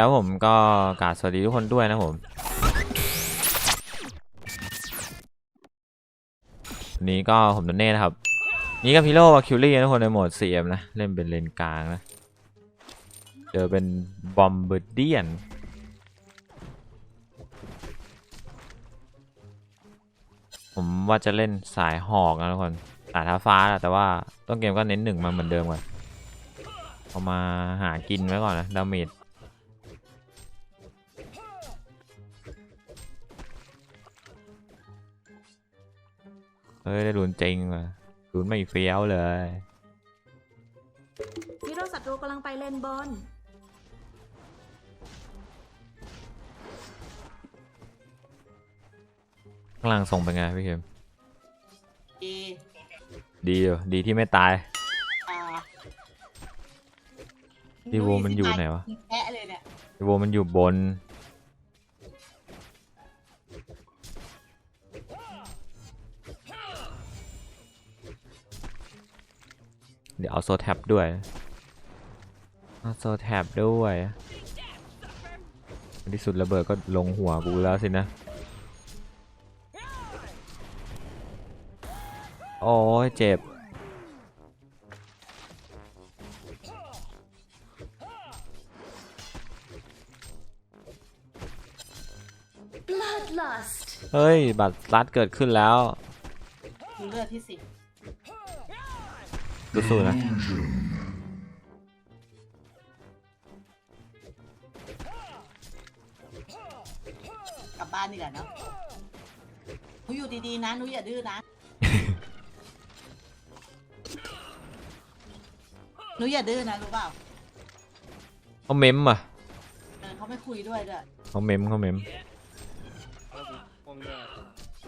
ครับผมก็กราบสวัสดีทุกคนด้วยนะผมนี้ก็ผมนันเน่นะครับ นี่ก็พิโลวาคิวรี่นะทุกคนในโหมด CM นะ เล่นเป็นเลนกลางนะ เจอเป็นบอมเบอร์เดียนผมว่าจะเล่นสายหอกนะทุกคนสายท้าฟ้าแหละแต่ว่าต้นเกมก็เน้นหนึ่งมาเหมือนเดิมก่อนเอามาหากินไว้ก่อนนะดาเมจ เฮ้ยได้รุนจริงว่ะรุนไม่เฟี้ยวเลยฮีโร่ศัตรูกำลังไปเลนบนข้างล่างส่งเป็นไงพี่เข็มดีดีอยู่ดีที่ไม่ตาย อ่าดีโวมันอยู่ไหนวะ แพะเลยเนี่ยไอโวมันอยู่บน ดี๋ยวเอาโซแท็บด้วยเอาโซแท็บด้วยในที่สุดระเบิดก็ลงหัวกูแล้วสินะ โอ้ยเจ็บ Bloodlust เฮ้ย บัตรลัดเกิดขึ้นแล้วดูเลือดที่สิบ สู้ๆนะกลับบ้านดีกว่าเนาะหนูอยู่ดีๆนะหนูอย่าดื้อนะหนูอย่าดื้อนะรู้เปล่าเขาเมมอะเออเขาไม่คุยด้วยด้วยเขาเมมเขาเมมผมเนี่ย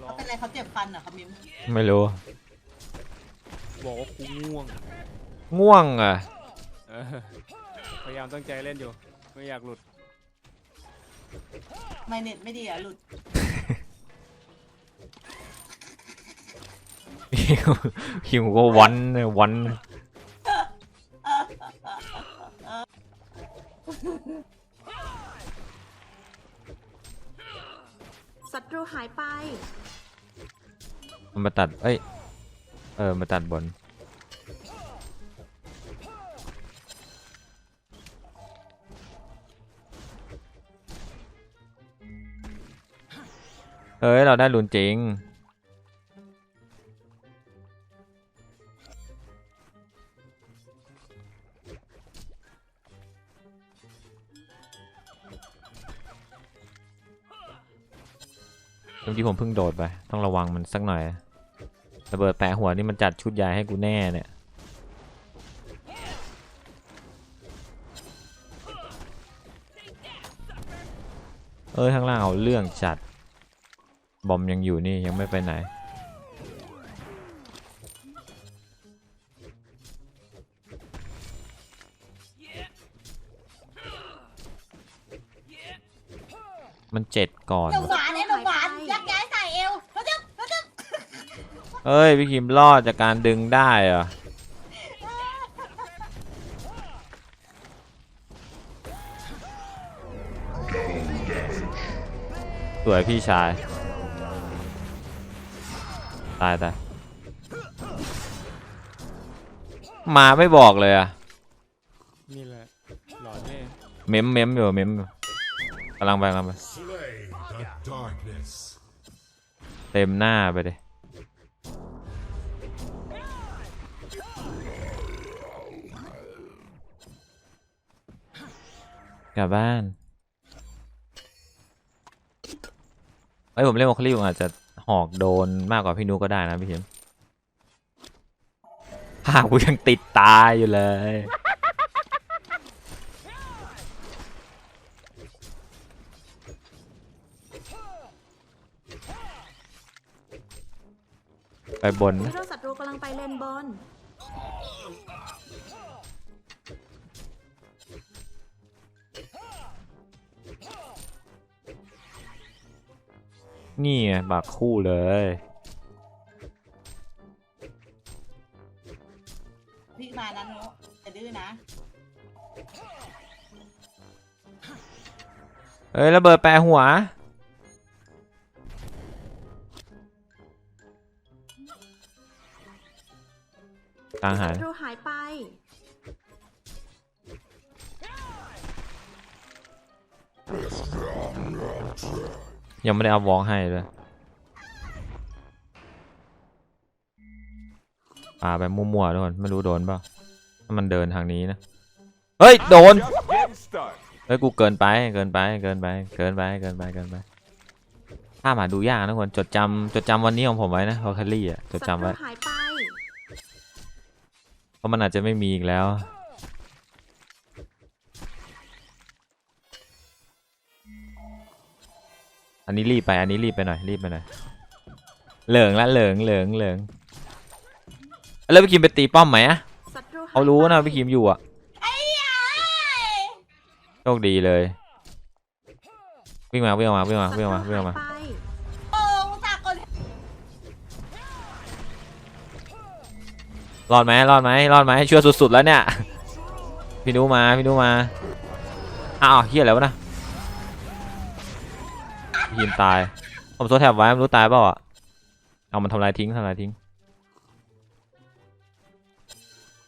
ร้อเขางเป็นไรเขาเจ็บฟันเหรอเขามิ้มไม่รู้ บอกว่ากูง่วงง่วงอะเออพยายามตั้งใจเล่นอยู่ ไม่อยากหลุด ไม่เน็ตไม่ดีอะหลุดหิวหิวก็วันเนี่ยวันศัตรูหายไป มันมาตัด เอ้ย เออ มาตัดบนเอ้ย เราได้ลุ้นจริง เมื่อกี้ผมเพิ่งโดดไป ต้องระวังมันสักหน่อย ระเบิดแปะหัวนี่มันจัดชุดใหญ่ให้กูแน่เนี่ยเอ้ยข้างล่างเอาเรื่องจัด บอมยังอยู่นี่ยังไม่ไปไหน มันเจ็ดก่อนหนูหวานเนี่ยหนูหวานยักย้ายใส่เอวเขาจะเขาจะ เอ้ยพี่คิมรอดจากการดึงได้เหรอสวยพี่ชาย ตายตายมาไม่บอกเลยอะนี่แหละหลอนแน่เมมเมมอยู่เมมอยู่กำลังไปกำลังไป Slay the darkness. เต็มหน้าไปเลย กลับบ้านไอ้ยผมเล่นวอลคลี่ผมอาจจะหอกโดนมากกว่าพี่นุก็ได้นะพี่เข็มภาพกูยังติดตาอยู่เลย ไปบนนะ นี่ไงบักคู่เลย พี่มานะหนูอย่าดื้อนะ เอ้ยระเบิดแปะหัวกลางหาย ศัตรู ยไปยังไม่ได้เอาวองให้เลยปาไปมั่วๆทุกคนไม่รู้โดนเปล่าถ้ามันเดินทางนี้นะเฮ้ยโดน Just getting started. เฮ้ยกูเกินไปเกินไปเกินไปเกินไปเกินไปเกินไปถ้ามาดูยากนะทุกคนจดจำจดจำวันนี้ของผมไว้นะโอคารี่อะจดศัจำตรูไว้หายไปเพราะมันอาจจะไม่มีอีกแล้ว อันนี้รีบไป อันนี้รีบไปหน่อย รีบไปหน่อย เหลืองละเหลืองเหลืองเหลืองแล้วพี่คิมไปตีป้อมไหมอะศัตรูหายเขารู้นะไปพี่คิมอยู่อะไอ้ยายโชคดีเลย วิ่งมาวิ่งมาวิ่งมาวิ่งมาวิ่งมาศัตรูหายไปโอ้อุตส่าห์กดรอดไหมรอดไหมรอดไหมช่วยสุดๆแล้วเนี่ย พี่นุมา พี่นุมา อ้าวเฮียอะไรวะนะ พี่คิมตาย ผมโซแท็บไว้ไม่รู้ตายเปล่าอะ เอามันทำลายทิ้งทำลายทิ้ง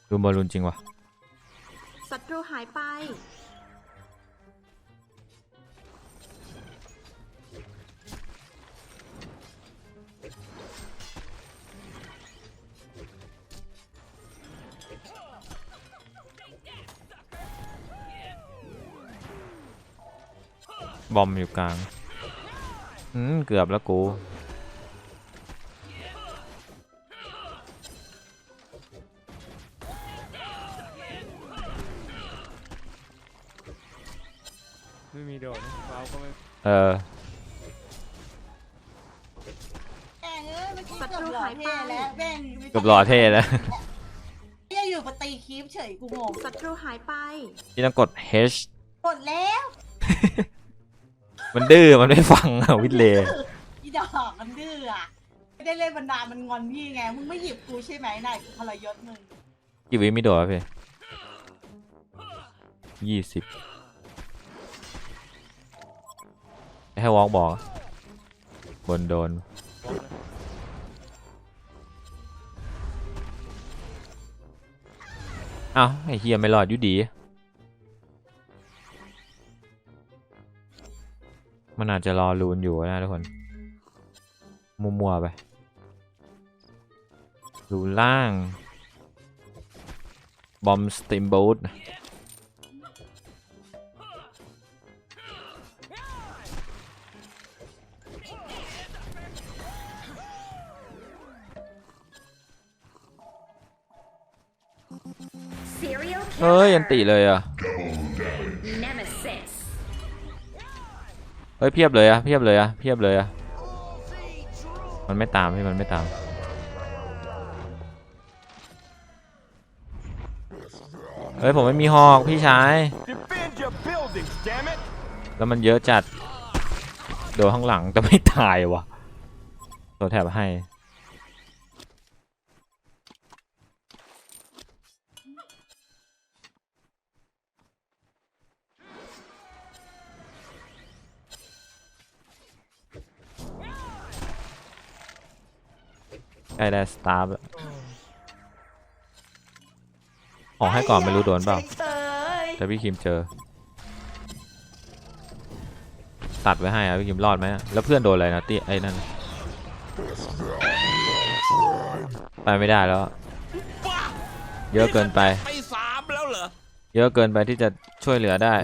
ดูบอลลูนจริงวะศัตรูหายไป บอมอยู่กลางอืม เกือบแล้วกูไม่มีโดดนะเราก็ไม่เออแม่งเอ้ยเมื่อกี้เกือบหล่อเท่แล้วแม่งเกือบหล่อเท่แล้วเหี้ยอยู่ปตีคลิปเฉยกูงงศัตรูหายไป พี่ต้องกด H กดแล้ว มันดื้อมันไม่ฟังอะวิทเลย์อีดอกมันดื้ออะไม่ได้เล่นบรรดามันงอนพี่ไงมึงไม่หยิบกูใช่ไหมนายกูพลยศมึงกี่วิมีโดดวะพี่ยี่สิบให้วอล์กบอก บนโดนบล็อกเลยเอ้าไอ้เฮียไม่รอดอยู่ดี มันอาจจะรอลูนอยู่นะทุกคน มัวๆไปลูนล่าง บอมสติมบูท Serial เฮ้ยยันติเลยอะ เฮ้ยเพียบเลยอะเพียบเลยอะเพียบเลยอะมันไม่ตามพี่มันไม่ตาม เฮ้ยผมไม่มีหอกพี่ชาย Defend your buildings, damn it! แล้วมันเยอะจัด โดนข้างหลังแต่ไม่ตายวะตัวแถบให้ ใกล้ได้สตาร์แล้วขอให้ก่อนไม่รู้โดนเปล่าเอ้ยแต่พี่คิมเจอ ตัดไว้ให้อะพี่คิมรอดไหมอะแล้วเพื่อนโดนอะไรนะเตี้ยไอ้นั่นน่ะไปไม่ได้แล้วอะเยอะเกินไปไปสามแล้วเหรอเยอะเกินไปที่จะช่วยเหลือได้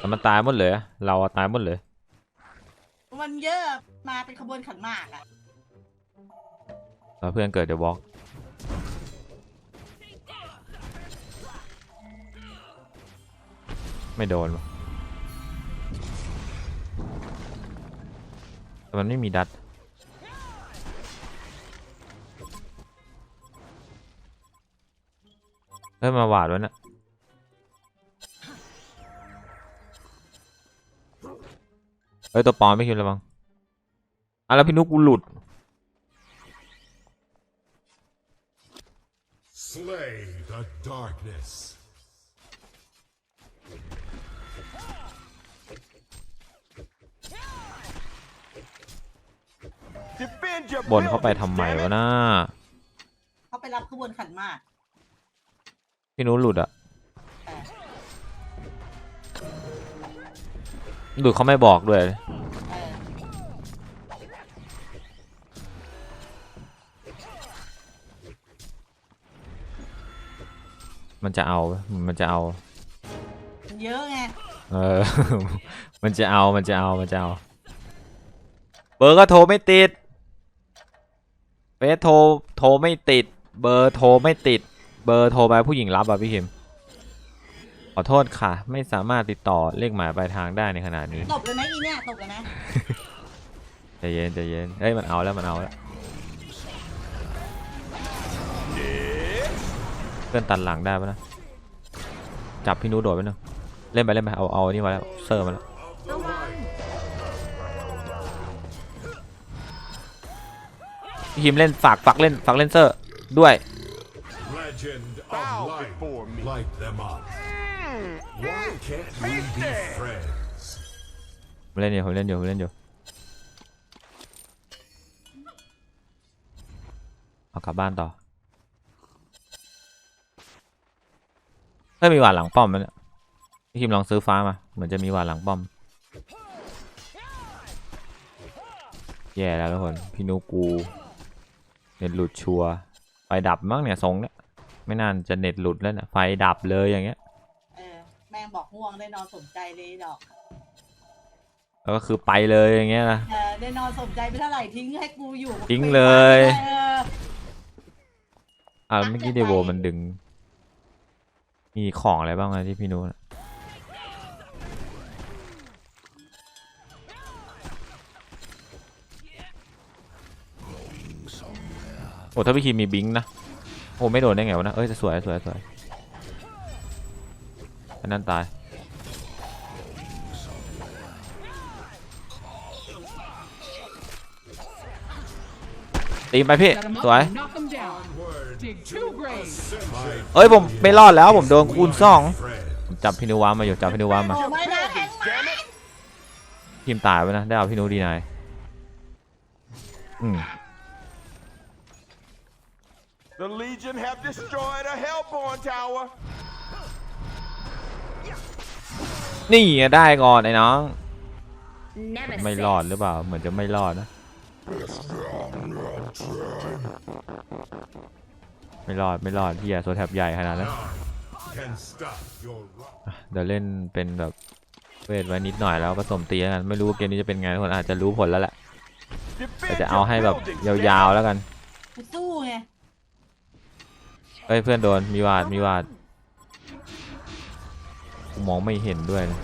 แต่มันตายหมดเลยอะเราอะตายหมดเลย มันเยอะมาเป็นขบวนขันหมากอะแล้วเพื่อนเกิดเดี๋ยวบล็อกไม่โดนวะแต่มันไม่มีดัดเฮ้ยมาหวาดไว้นะ ฮ้ยตัวปลอมไม่คิดระวังอะแล้วพี่นุกกูหลุด Slay the darkness. Defend your บนเข้าไปทำไมวะน้าเขาไปรับขบวนขันหมาก พี่นุ้หลุดอะเออหลุดเขาไม่บอกด้วย มันจะเอา มันจะเอามันเยอะไง เออ มันจะเอา มันจะเอา มันจะเอา เบอร์ก็โทรไม่ติดเฟซโทร โทรไม่ติด เบอร์โทรไม่ติด เบอร์โทรไปผู้หญิงรับอะพี่คิม ขอโทษค่ะ ไม่สามารถติดต่อเลขหมายปลายทางได้ในขณะนี้ ตบเลยไหมอีเนี่ย ตบเลยไหม ใจเย็นใจเย็นเฮ้ยมันเอาแล้วมันเอาแล้ว เพื่อนตัดหลังได้ปะนะ จับพี่นูโดดไปหนึงเล่นไปเล่นไปเอาเอาอันนี่มาแล้วเซอร์มาแล้วระวังพี่คิมเล่นฝากฝากเล่นฝากเล่นเซอร์ด้วย legend Bow of light. before me. Light them up. Why can't we be friends? ผมเล่นอยู่ผมเล่นอยู่ผมเล่นอยู่เอากลับบ้านต่อ เฮ้ยมีหวานหลังป้อมไหมเนี่ยพี่คิมลองซื้อฟ้ามา เหมือนจะมีหวานหลังป้อม แย่แล้วทุกคน พี่นูกู เน็ตหลุดชัวร์ไฟดับมั้งเนี่ยทรงเนี่ย ไม่น่าจะเน็ตหลุดแล้วเนี่ยไฟดับเลยอย่างเงี้ย เออ แม่งบอกง่วงได้นอนสมใจเลยดอก แล้วก็คือไปเลยอย่างเงี้ยนะ เออได้นอนสมใจไปเท่าไหร่ทิ้งให้กูอยู่ทิ้งเลยเออ อ่าเมื่อกี้เดโวมันดึง มีของอะไรบ้างนะที่พี่นู้นโอ้ถ้าพี่คีมีบิงค์นะ โอ้ไม่โดนได้ไงวะนะ เอ้ยจะสวยสวยสวยอันนั้นตาย ตีไปพี่ สวย and knock 'em down. Dig two graves. เอ้ยผมไม่รอดแล้วผมโดนคูณสอง Friend. ผมจับพี่นูวามาอยู่จับพี่นูวามาโอ้ไม่นะแทงมา Damn it! ทีมตายไปนะได้เอาพี่นูดีนายอืม The Legion have destroyed a Hellborn tower. นี่ไงได้ก่อนไอ้น้อง ไม่รอดหรือเปล่า เหมือนจะไม่รอดนะ ไม่รอดไม่รอดพี่อะโซแท็บใหญ่ขนาดนั้น Can stop your wrath. เดี๋ยวเล่นเป็นแบบเวทไว้นิดหน่อยแล้วผสมตีแล้วกันไม่รู้ว่าเกมนี้จะเป็นไงทุกคนอาจจะรู้ผลแล้วแหละแต่ Defend จะเอา your ให้แบบ buildings, ยาว damn ๆแล้วกันกูสู้ไงเอ้ยเพื่อนโดนมีวาดมีวาดกูมองไม่เห็นด้วยนะ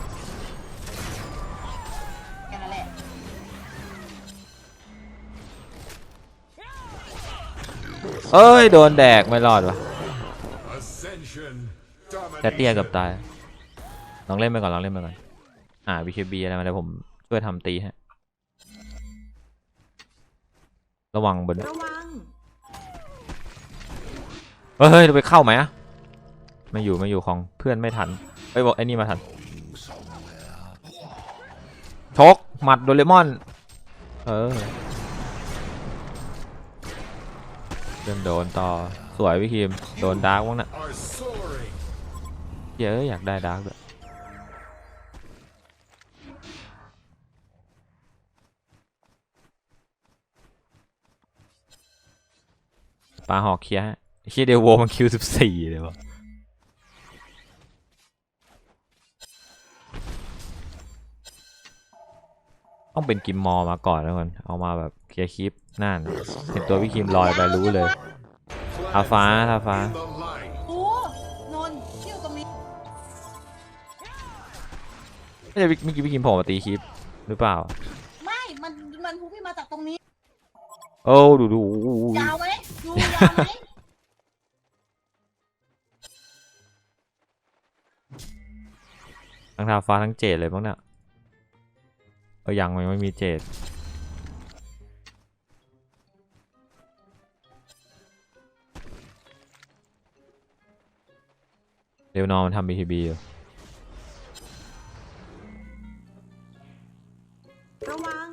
เอ้ย โดนแดกไม่รอดวะ Ascension แต่เตี้ยเกับ domination. ตาย ลองเล่นไปก่อน ลองเล่นไปก่อน อ่า BKB อะไรมาเดี๋ยวผมช่วยทำตีฮะ ระวังบนระวังเฮ้ยเฮ้ยไปเข้าไหมอะไม่อยู่ไม่อยู่ของเพื่อนไม่ทันไอ้ยบอกไอ้นี่มาทันชกหมัดโดเรมอน เออ เริ่มโดนต่อสวยพี่คิมโดนดาร์กบ้างนะเยอะอยากได้ดาร์กด้วยปลาหอกเคลียร์ฮะไอ้เชียเดวโวมันคิวสิบสี่เลยวะต้องเป็นกิมมอมาก่อนนะคนเอามาแบบเคลียร์คลิป นั่นเห็นตัวพี่คิมลอยไปรู้เลยทาฟ้าทาฟ้า In the light. โอ้นนท์เที่ยวตรงนี้ไม่ใช่เมื่อกี้พี่คิมผมมาตีคลิปหรือเปล่า ไม่ มัน มันพูพี่มาจากตรงนี้ โอ้ดูดูยาวไหมดูยาวไหมทั้งทาฟ้าทั้งเจดเลยบ้างเนี่ยเออยังยังไม่มีเจด เดี๋ยวนอนมันทำ BKB อยู่ระวัง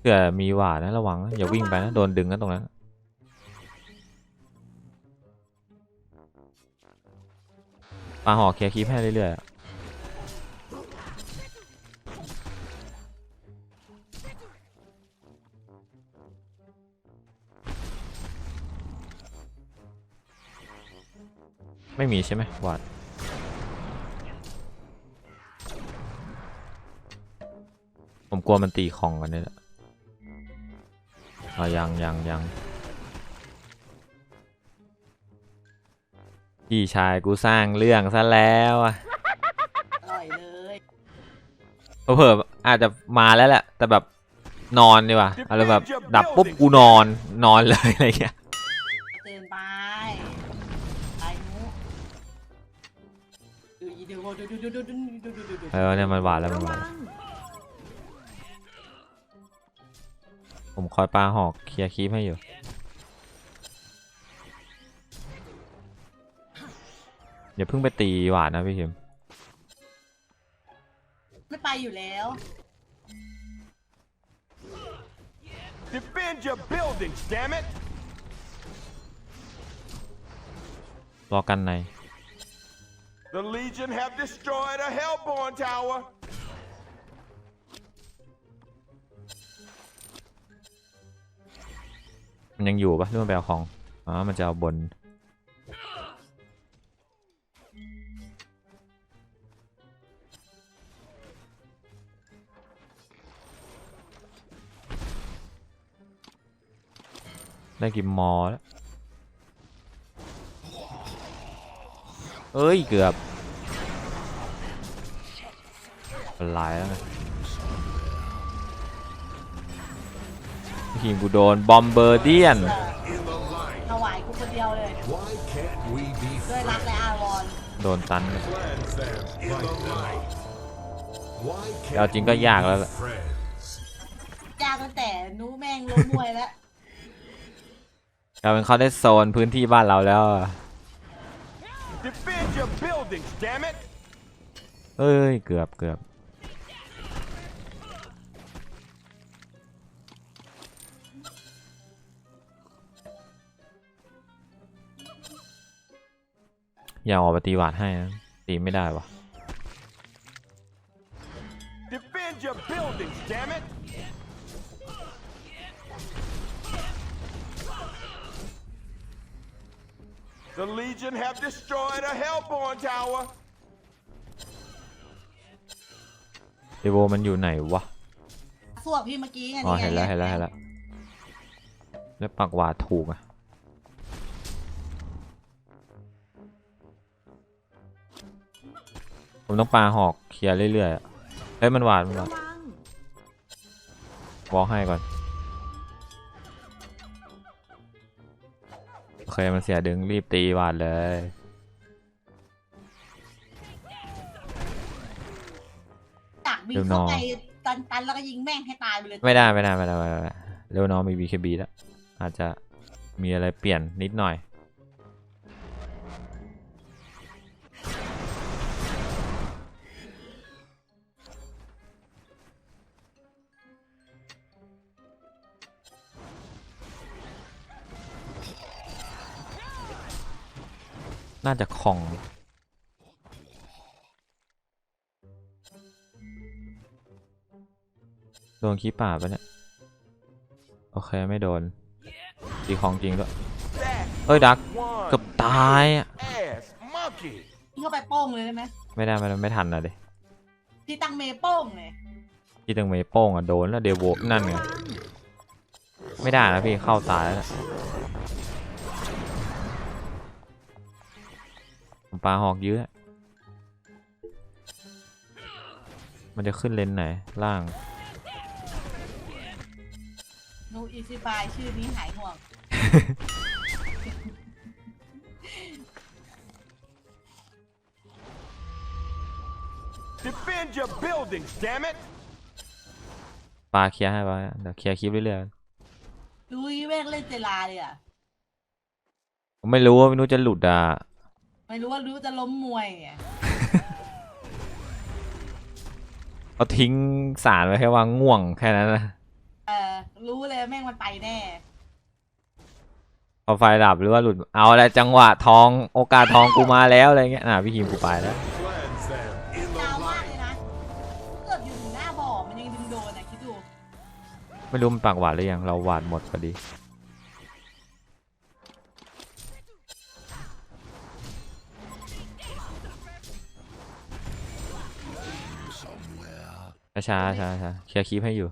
เผื่อมีหวาดนะระวังนะอย่าวิ่งไปนะโดนดึงนะตรงนั้นปลาหอกเคลียร์คลิปให้เรื่อยๆอะ ไม่มีใช่ไหมหวาดผมกลัวมันตีของกันเนี่ยแหละอะยังยังยังพี่ชายกูสร้างเรื่องซะแล้วอะอร่อยเลยเผื่อๆอาจจะมาแล้วแหละ แต่แบบนอนดีกว่าอะไรแบบดับปุ๊บกูนอนนอนเลยอะไรเงี้ยเตือนไปไป เออเนี่ยมันหวานแล้วมันหวานผมคอยปลาหอกเคลียร์คลิปให้อยู่อย่าเพิ่งไปตีหวานนะพี่คิมไม่ไปอยู่แล้ว Defend your buildings, damn it! รอกันใน The Legion have destroyed a Hellborn tower. Nó vẫn còn ở không? Nó sẽ lấy À, nó sẽ lấy bên. ได้กิมมอแล้ว เอ้ย เกือบเป็นไรแล้วไงทีมกูโดน บอมเบอร์เดียน In the light. ถวายกูคนเดียวเลย Why can't we be ด้วยรักและอาวรณ์โดนตันเลย friends then? In the light. Why เอา can't จริงก็ยากแล้วล่ะ friends? ยากตั้งแต่นู้แม่งล้มมวยแล้วกลายเป็นเขาได้โซนพื้นที่บ้านเราแล้วอะ Defend your buildings, damn it! เอ้ย เกือบเกือบอย่าออกปฏิวัติให้นะตีไม่ได้วะ Defend your buildings, damn it! The Legion have destroyed a Hellborn tower. เดโวมันอยู่ไหนวะ สวกพี่เมื่อกี้ไงอ๋อนี่ไงเห็นแล้วเห็นแล้วเห็นแล้วแล้วปักหวาดถูกอะ ผมต้องปาหอกเคลียร์เรื่อยๆอะเฮ้ยมันหวาดมันหระวาดวังวอลให้ก่อน เคมันเสียดึงรีบตีหวาดเลยจักบินเข้าไปตันตันๆแล้วก็ยิงแม่งให้ตายไปเลยไม่ได้ไม่ได้ไม่ได้ไม่ได้ไม่ได้เร็วน้องมี BKB แล้วอาจจะมีอะไรเปลี่ยนนิดหน่อย น่าจะคล่องโดนขี้ป่าปะเนี่ย โอเค ไม่โดนตีของจริงด้วย That เอ้ย ดัก one เกือบตายอะ ass monkey. ยิงเข้าไปโป้งเลยได้ไหมไม่ได้ไม่ได้ไม่ทันอะดิที่ตั้งเมย์โป้งเลยพี่ตังเมย์โป้งอะโดนแล้วเดโวนั่นไงระวังไม่ได้นะพี่เข้าตายแล้ว ปลาหอกเยอะ มันจะขึ้นเลนไหน ล่างนูอีซิบายชื่อนี้หายห่วง Defend your buildings, damn it! ปลาเคลียร์ให้ไปเดี๋ยวเคลียร์คลิปเรื่อยดูอีแม่งเล่นเจลาเลยอะๆผมไม่รู้ว่าไม่รู้จะหลุดอะ ไม่รู้ว่ารู้จะล้มมวยไงเขาทิ้งสารไว้แค่ว่าง่วงแค่นั้นนะเออรู้เลยแม่งมันไปแน่ พอไฟดับหรือว่าหลุดเอาอะไรจังหวะทองโอกาสทองกูมาแล้วอะไรเงี้ยน่ะพี่คิมกูไปแล้ว Cleanse them in the ยาวมาก light. เลยนะเกือบอยู่ถึงหน้าบ่อมันยังดึงโดนอะคิดดู ไม่รู้มันปากหวานหรือยังเราหวานหมดพอดี ช้าช้าช้าเคลียร์คลิปให้อยู่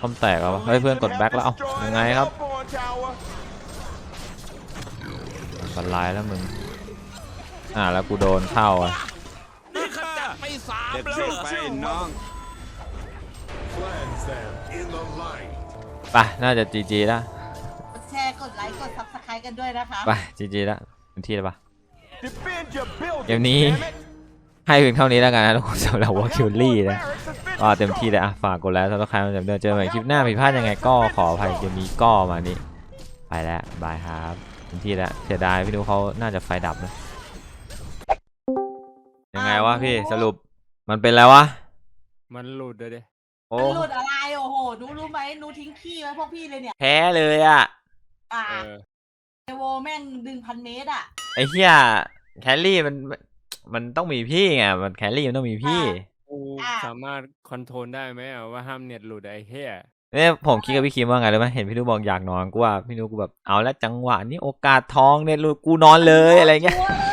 คอมแตกแล้วเฮ้ยเพื่อนกดแบ็คแล้ว เอ้ายังไงครับบันไลน์แล้วมึง อ่าแล้วกูโดนเข้าอะ Cleanse them in the light. ไปน่าจะจีจีแล้วกดแชร์กดไลค์กดซับสไครต์กันด้วยนะคะไปจีจีแล้วเป็นที่แล้วปะ Defend your building, เกมนี้ damn it. ให้เพียงเท่านี้แล้วกันนะทุกคนสำหรับวอลคิวลี่ Your นะ barracks has been ก็เต็มที่เลยอะฝากกดไลค์แล้วก็ใครมาจากเดิมเจอกันใหม่คลิปหน้าผิดพลาดยังไงก็ขออภัยจะมีก้อมานี่ไปแล้วบายครับเต็มที่แล้วเสียดายพี่ดูเขาน่าจะไฟดับนะยังไงวะพี่สรุป มันเป็นแล้ววะ มันหลุดเลยดิโอ้มันหลุดอะไรโอ้โหหนูรู้ไหมหนูทิ้งขี้ไว้พวกพี่เลยเนี่ยแพ้เลยอะ อ่าเออเอโวแม่งดึงพันเมตรอะไอ้เหี้ยแคลรี่มัน มันต้องมีพี่ไง มันแคลรี่มันต้องมีพี่ กูอะสามารถคอนโทรลได้ไหมอะว่าห้ามเน็ตหลุดไอ้เหี้ยเนี่ยผมคิดกับพี่คิมว่าไงรู้ไหมเห็นพี่นุบอกอยากนอนกูว่าพี่นุกูแบบเอาละจังหวะนี้โอกาสทองเนี่ยลูกกูนอนเลยอะไรเงี้ยกลัวเลย